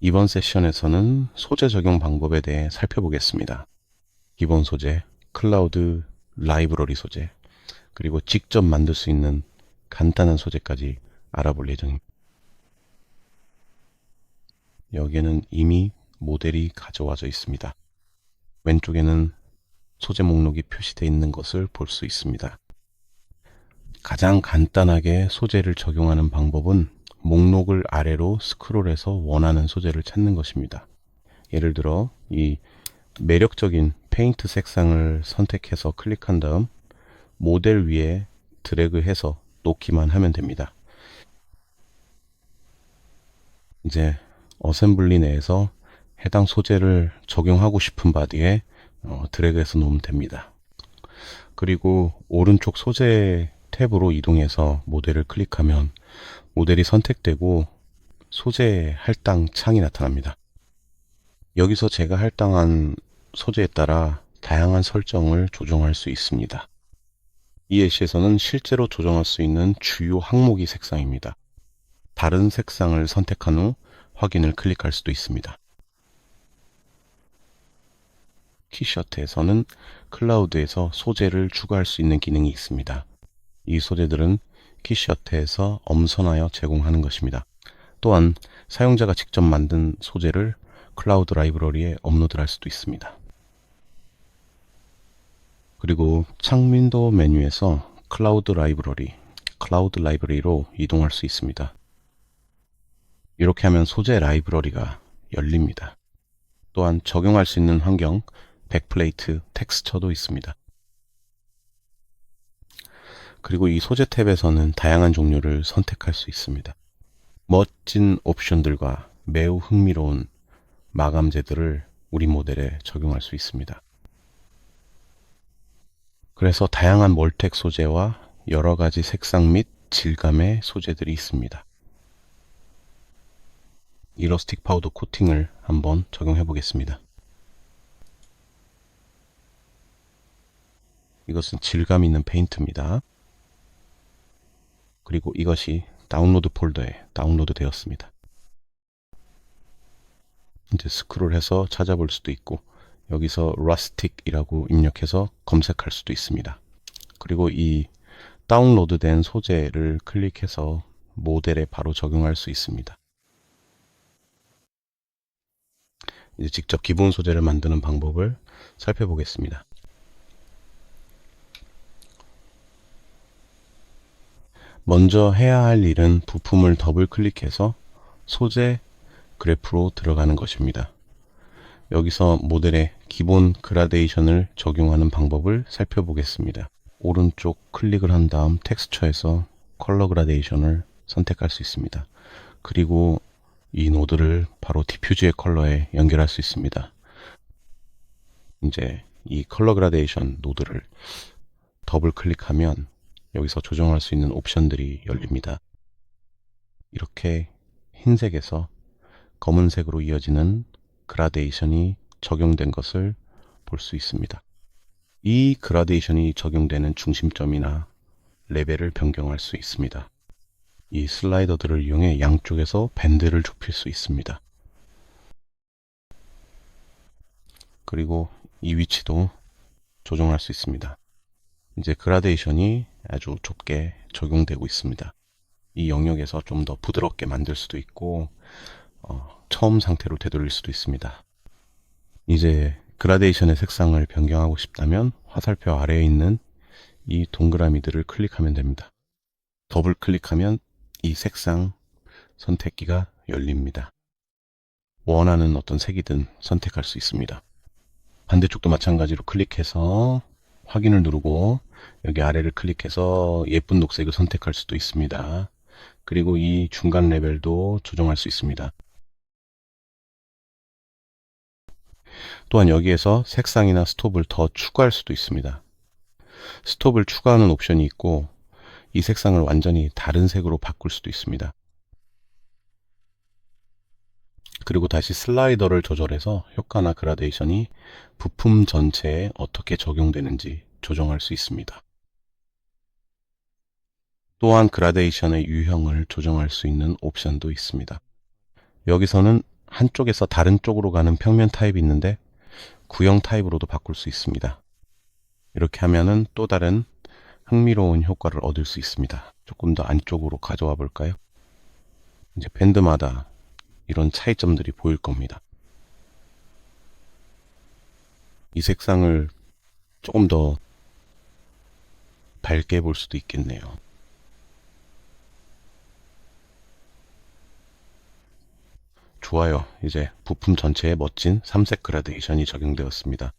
이번 세션에서는 소재 적용 방법에 대해 살펴보겠습니다. 기본 소재, 클라우드 라이브러리 소재, 그리고 직접 만들 수 있는 간단한 소재까지 알아볼 예정입니다. 여기에는 이미 모델이 가져와져 있습니다. 왼쪽에는 소재 목록이 표시되어 있는 것을 볼 수 있습니다. 가장 간단하게 소재를 적용하는 방법은 목록을 아래로 스크롤해서 원하는 소재를 찾는 것입니다. 예를 들어 이 매력적인 페인트 색상을 선택해서 클릭한 다음 모델 위에 드래그해서 놓기만 하면 됩니다. 이제 어셈블리 내에서 해당 소재를 적용하고 싶은 바디에 어, 드래그해서 놓으면 됩니다. 그리고 오른쪽 소재 탭으로 이동해서 모델을 클릭하면 모델이 선택되고 소재 할당 창이 나타납니다. 여기서 제가 할당한 소재에 따라 다양한 설정을 조정할 수 있습니다. 이 예시에서는 실제로 조정할 수 있는 주요 항목이 색상입니다. 다른 색상을 선택한 후 확인을 클릭할 수도 있습니다. 키셔트에서는 클라우드에서 소재를 추가할 수 있는 기능이 있습니다. 이 소재들은 키셔트에서 엄선하여 제공하는 것입니다. 또한 사용자가 직접 만든 소재를 클라우드 라이브러리에 업로드할 를 수도 있습니다. 그리고 창윈도 메뉴에서 클라우드 라이브러리, 클라우드 라이브러리로 이동할 수 있습니다. 이렇게 하면 소재 라이브러리가 열립니다. 또한 적용할 수 있는 환경, 백플레이트, 텍스처도 있습니다. 그리고 이 소재 탭에서는 다양한 종류를 선택할 수 있습니다. 멋진 옵션들과 매우 흥미로운 마감재들을 우리 모델에 적용할 수 있습니다. 그래서 다양한 몰텍 소재와 여러 가지 색상 및 질감의 소재들이 있습니다. 이러스틱 파우더 코팅을 한번 적용해 보겠습니다. 이것은 질감 있는 페인트입니다. 그리고 이것이 다운로드 폴더에 다운로드 되었습니다. 이제 스크롤해서 찾아볼 수도 있고 여기서 rustic이라고 입력해서 검색할 수도 있습니다. 그리고 이 다운로드된 소재를 클릭해서 모델에 바로 적용할 수 있습니다. 이제 직접 기본 소재를 만드는 방법을 살펴보겠습니다. 먼저 해야 할 일은 부품을 더블 클릭해서 소재 그래프로 들어가는 것입니다. 여기서 모델의 기본 그라데이션을 적용하는 방법을 살펴보겠습니다. 오른쪽 클릭을 한 다음 텍스처에서 컬러 그라데이션을 선택할 수 있습니다. 그리고 이 노드를 바로 디퓨즈의 컬러에 연결할 수 있습니다. 이제 이 컬러 그라데이션 노드를 더블 클릭하면 여기서 조정할 수 있는 옵션들이 열립니다. 이렇게 흰색에서 검은색으로 이어지는 그라데이션이 적용된 것을 볼 수 있습니다. 이 그라데이션이 적용되는 중심점이나 레벨을 변경할 수 있습니다. 이 슬라이더들을 이용해 양쪽에서 밴드를 좁힐 수 있습니다. 그리고 이 위치도 조정할 수 있습니다. 이제 그라데이션이 아주 좁게 적용되고 있습니다. 이 영역에서 좀 더 부드럽게 만들 수도 있고 어, 처음 상태로 되돌릴 수도 있습니다. 이제 그라데이션의 색상을 변경하고 싶다면 화살표 아래에 있는 이 동그라미들을 클릭하면 됩니다. 더블 클릭하면 이 색상 선택기가 열립니다. 원하는 어떤 색이든 선택할 수 있습니다. 반대쪽도 마찬가지로 클릭해서 확인을 누르고 여기 아래를 클릭해서 예쁜 녹색을 선택할 수도 있습니다. 그리고 이 중간 레벨도 조정할 수 있습니다. 또한 여기에서 색상이나 스톱을 더 추가할 수도 있습니다. 스톱을 추가하는 옵션이 있고 이 색상을 완전히 다른 색으로 바꿀 수도 있습니다. 그리고 다시 슬라이더를 조절해서 효과나 그라데이션이 부품 전체에 어떻게 적용되는지 조정할 수 있습니다. 또한 그라데이션의 유형을 조정할 수 있는 옵션도 있습니다. 여기서는 한쪽에서 다른 쪽으로 가는 평면 타입이 있는데 구형 타입으로도 바꿀 수 있습니다. 이렇게 하면은 또 다른 흥미로운 효과를 얻을 수 있습니다. 조금 더 안쪽으로 가져와 볼까요? 이제 밴드마다 이런 차이점들이 보일 겁니다. 이 색상을 조금 더 밝게 볼 수도 있겠네요. 좋아요. 이제 부품 전체에 멋진 삼색 그라데이션이 적용되었습니다.